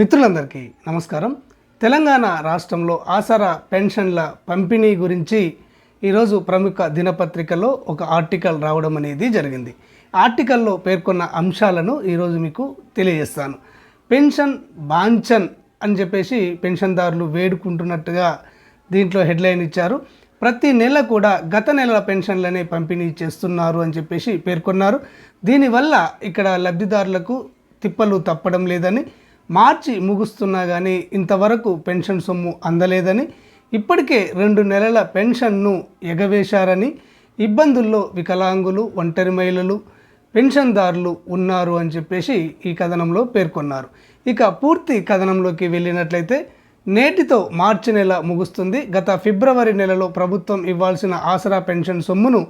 మిత్రులందరికీ నమస్కారం. తెలంగాణ రాష్ట్రంలో ఆసరా పెన్షన్ల పంపిణీ గురించి ఈరోజు ప్రముఖ దినపత్రికలో ఒక ఆర్టికల్ రావడం అనేది జరిగింది. ఆర్టికల్లో పేర్కొన్న అంశాలను ఈరోజు మీకు తెలియజేస్తాను. పెన్షన్ బాంఛన్ అని చెప్పేసి పెన్షన్దారులు వేడుకుంటున్నట్టుగా దీంట్లో హెడ్లైన్ ఇచ్చారు. ప్రతి నెల కూడా గత నెలల పెన్షన్లనే పంపిణీ చేస్తున్నారు అని చెప్పేసి పేర్కొన్నారు. దీనివల్ల ఇక్కడ లబ్ధిదారులకు తిప్పలు తప్పడం లేదని మార్చి ముగుస్తున్నా కానీ ఇంతవరకు పెన్షన్ సొమ్ము అందలేదని ఇప్పటికే రెండు నెలల పెన్షన్ను ఎగవేశారని ఇబ్బందుల్లో వికలాంగులు ఒంటరి మహిళలు పెన్షన్దారులు ఉన్నారు అని చెప్పేసి ఈ కథనంలో పేర్కొన్నారు. ఇక పూర్తి కథనంలోకి వెళ్ళినట్లయితే నేటితో మార్చి నెల ముగుస్తుంది. గత ఫిబ్రవరి నెలలో ప్రభుత్వం ఇవ్వాల్సిన ఆసరా పెన్షన్ సొమ్మును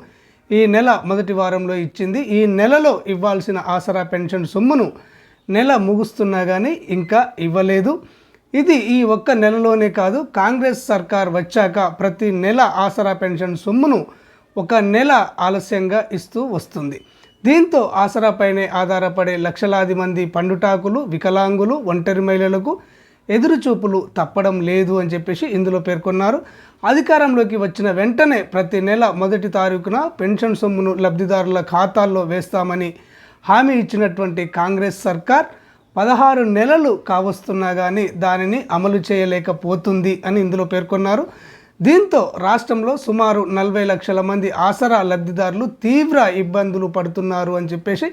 ఈ నెల మొదటి వారంలో ఇచ్చింది. ఈ నెలలో ఇవ్వాల్సిన ఆసరా పెన్షన్ సొమ్మును నెల ముగుస్తున్నా కానీ ఇంకా ఇవ్వలేదు. ఇది ఈ ఒక్క నెలలోనే కాదు కాంగ్రెస్ సర్కార్ వచ్చాక ప్రతి నెల ఆసరా పెన్షన్ సొమ్మును ఒక నెల ఆలస్యంగా ఇస్తూ వస్తుంది. దీంతో ఆసరాపైనే ఆధారపడే లక్షలాది మంది పండుటాకులు వికలాంగులు ఒంటరి మహిళలకు ఎదురుచూపులు తప్పడం లేదు అని చెప్పేసి ఇందులో పేర్కొన్నారు. అధికారంలోకి వచ్చిన వెంటనే ప్రతి నెల మొదటి తారీఖున పెన్షన్ సొమ్మును లబ్ధిదారుల ఖాతాల్లో వేస్తామని హామీ ఇచ్చినటువంటి కాంగ్రెస్ సర్కార్ పదహారు నెలలు కావస్తున్నా కానీ దానిని అమలు చేయలేకపోతుంది అని ఇందులో పేర్కొన్నారు. దీంతో రాష్ట్రంలో సుమారు నలభై లక్షల మంది ఆసరా లబ్ధిదారులు తీవ్ర ఇబ్బందులు పడుతున్నారు అని చెప్పేసి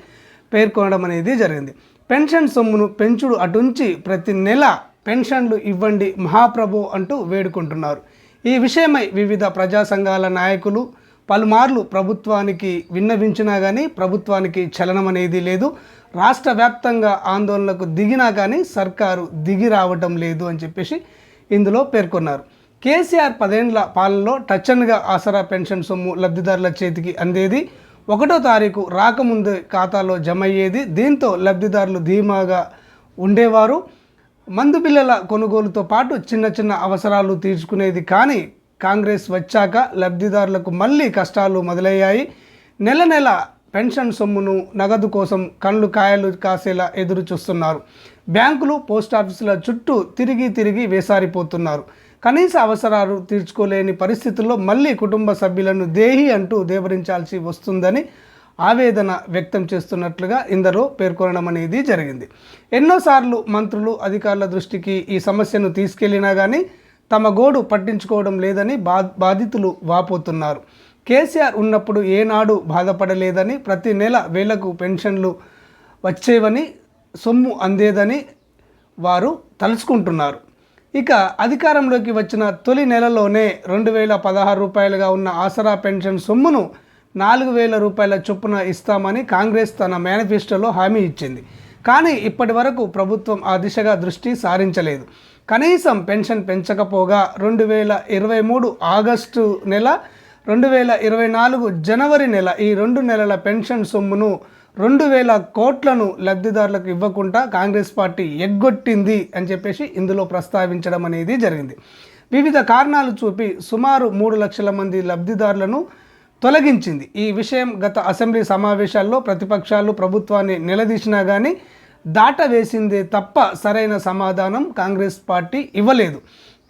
పేర్కొనడం అనేది జరిగింది. పెన్షన్ సొమ్మును పెంచుడు అటుంచి ప్రతి నెల పెన్షన్లు ఇవ్వండి మహాప్రభు అంటూ వేడుకుంటున్నారు. ఈ విషయమై వివిధ ప్రజా సంఘాల నాయకులు పలుమార్లు ప్రభుత్వానికి విన్నవించినా కానీ ప్రభుత్వానికి చలనం అనేది లేదు. రాష్ట్ర వ్యాప్తంగా ఆందోళనకు దిగినా కానీ సర్కారు దిగి రావటం లేదు అని చెప్పేసి ఇందులో పేర్కొన్నారు. కేసీఆర్ పదేండ్ల పాలనలో టచ్ టచ్చన్గా ఆసరా పెన్షన్ సొమ్ము లబ్ధిదారుల చేతికి అందేది. ఒకటో తారీఖు రాకముందే ఖాతాలో జమ అయ్యేది దీంతో లబ్ధిదారులు ధీమాగా ఉండేవారు. మందు పిల్లల కొనుగోలుతో పాటు చిన్న చిన్న అవసరాలు తీర్చుకునేది కానీ కాంగ్రెస్ వచ్చాక లబ్ధిదారులకు మళ్ళీ కష్టాలు మొదలయ్యాయి. నెల నెల పెన్షన్ సొమ్మును నగదు కోసం కళ్ళు కాయలు కాసేలా ఎదురు చూస్తున్నారు. బ్యాంకులు పోస్ట్ ఆఫీసుల చుట్టూ తిరిగి తిరిగి వేసారిపోతున్నారు. కనీస అవసరాలు తీర్చుకోలేని పరిస్థితుల్లో మళ్ళీ కుటుంబ సభ్యులను దేహి అంటూ దేవరించాల్సి వస్తుందని ఆవేదన వ్యక్తం చేస్తున్నట్లుగా ఇందరూ పేర్కొనడం అనేది జరిగింది. ఎన్నోసార్లు మంత్రులు అధికారుల దృష్టికి ఈ సమస్యను తీసుకెళ్ళినా కానీ తమ గోడు పట్టించుకోవడం లేదని బా బాధితులు వాపోతున్నారు. కేసీఆర్ ఉన్నప్పుడు ఏనాడు బాధపడలేదని ప్రతి నెల వేలకు పెన్షన్లు వచ్చేవని సొమ్ము అందేదని వారు తలుచుకుంటున్నారు. ఇక అధికారంలోకి వచ్చిన తొలి నెలలోనే రెండు వేల పదహారు రూపాయలుగా ఉన్న ఆసరా పెన్షన్ సొమ్మును నాలుగు వేల రూపాయల చొప్పున ఇస్తామని కాంగ్రెస్ తన మేనిఫెస్టోలో హామీ ఇచ్చింది. కానీ ఇప్పటి వరకు ప్రభుత్వం ఆ దిశగా దృష్టి సారించలేదు. కనీసం పెన్షన్ పెంచకపోగా రెండు వేల ఇరవై మూడు ఆగస్టు నెల రెండు వేల ఇరవై నాలుగు జనవరి నెల ఈ రెండు నెలల పెన్షన్ సొమ్మును రెండు వేల కోట్లను లబ్ధిదారులకు ఇవ్వకుండా కాంగ్రెస్ పార్టీ ఎగ్గొట్టింది అని చెప్పేసి ఇందులో ప్రస్తావించడం అనేది జరిగింది. వివిధ కారణాలు చూపి సుమారు మూడు లక్షల మంది లబ్ధిదారులను తొలగించింది. ఈ విషయం గత అసెంబ్లీ సమావేశాల్లో ప్రతిపక్షాలు ప్రభుత్వాన్ని నిలదీసినా కానీ దాట వేసిందే తప్ప సరైన సమాధానం కాంగ్రెస్ పార్టీ ఇవ్వలేదు.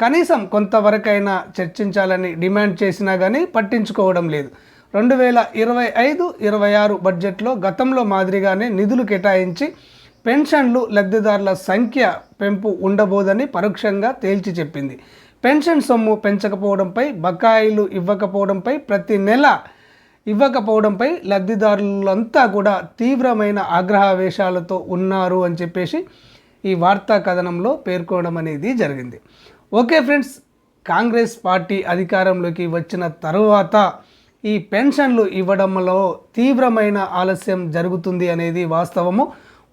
కనీసం కొంతవరకైనా చర్చించాలని డిమాండ్ చేసినా కానీ పట్టించుకోవడం లేదు. రెండు వేల ఇరవై ఐదు ఇరవై ఆరు బడ్జెట్లో గతంలో మాదిరిగానే నిధులు కేటాయించి పెన్షన్లు లబ్ధిదారుల సంఖ్య పెంపు ఉండబోదని పరోక్షంగా తేల్చి చెప్పింది. పెన్షన్ సొమ్ము పెంచకపోవడంపై బకాయిలు ఇవ్వకపోవడంపై ప్రతి నెల ఇవ్వకపోవడంపై లబ్ధిదారులంతా కూడా తీవ్రమైన ఆగ్రహావేశాలతో ఉన్నారు అని చెప్పేసి ఈ వార్తా కథనంలో పేర్కొనడం అనేది జరిగింది. ఓకే ఫ్రెండ్స్ కాంగ్రెస్ పార్టీ అధికారంలోకి వచ్చిన తరువాత ఈ పెన్షన్లు ఇవ్వడంలో తీవ్రమైన ఆలస్యం జరుగుతుంది అనేది వాస్తవము.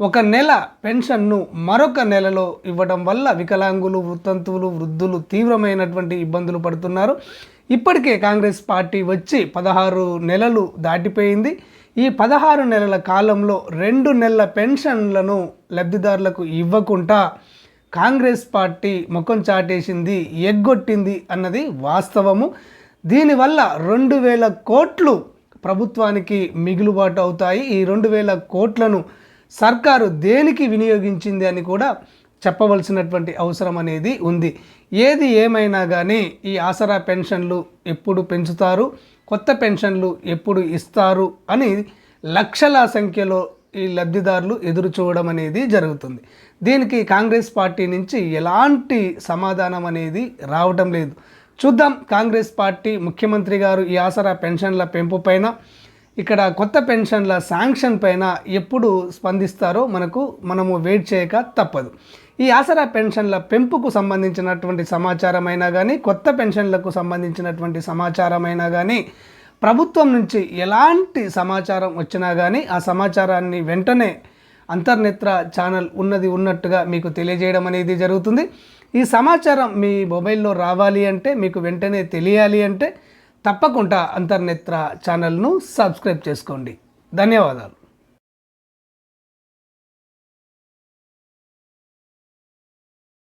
ఒక నెల పెన్షన్ను మరొక నెలలో ఇవ్వడం వల్ల వికలాంగులు వృత్తంతువులు వృద్ధులు తీవ్రమైనటువంటి ఇబ్బందులు పడుతున్నారు. ఇప్పటికే కాంగ్రెస్ పార్టీ వచ్చి పదహారు నెలలు దాటిపోయింది. ఈ పదహారు నెలల కాలంలో రెండు నెలల పెన్షన్లను లబ్ధిదారులకు ఇవ్వకుండా కాంగ్రెస్ పార్టీ ముఖం చాటేసింది ఎగ్గొట్టింది అన్నది వాస్తవము. దీనివల్ల రెండు వేల కోట్లు ప్రభుత్వానికి మిగులుబాటు అవుతాయి. ఈ రెండు వేల కోట్లను సర్కారు దేనికి వినియోగించింది అని కూడా చెప్పవలసినటువంటి అవసరం అనేది ఉంది. ఏది ఏమైనా కానీ ఈ ఆసరా పెన్షన్లు ఎప్పుడు పెంచుతారు? కొత్త పెన్షన్లు ఎప్పుడు ఇస్తారు? అని లక్షల సంఖ్యలో ఈ లబ్ధిదారులు ఎదురు చూడడం అనేది జరుగుతుంది. దీనికి కాంగ్రెస్ పార్టీ నుంచి ఎలాంటి సమాధానం అనేది రావటం లేదు. చూద్దాం కాంగ్రెస్ పార్టీ ముఖ్యమంత్రి గారు ఈ ఆసరా పెన్షన్ల పెంపు పైన ఇక్కడ కొత్త పెన్షన్ల శాంక్షన్ పైన ఎప్పుడు స్పందిస్తారో మనకు మనము వెయిట్ చేయక తప్పదు. ఈ ఆసరా పెన్షన్ల పెంపుకు సంబంధించినటువంటి సమాచారం అయినా కానీ కొత్త పెన్షన్లకు సంబంధించినటువంటి సమాచారం అయినా కానీ ప్రభుత్వం నుంచి ఎలాంటి సమాచారం వచ్చినా కానీ ఆ సమాచారాన్ని వెంటనే అంతర్నేత్ర ఛానల్ ఉన్నది ఉన్నట్టుగా మీకు తెలియజేయడం అనేది జరుగుతుంది. ఈ సమాచారం మీ మొబైల్లో రావాలి అంటే మీకు వెంటనే తెలియాలి అంటే తప్పకుండా అంతర్నేత్ర ఛానల్ను సబ్స్క్రైబ్ చేసుకోండి. ధన్యవాదాలు.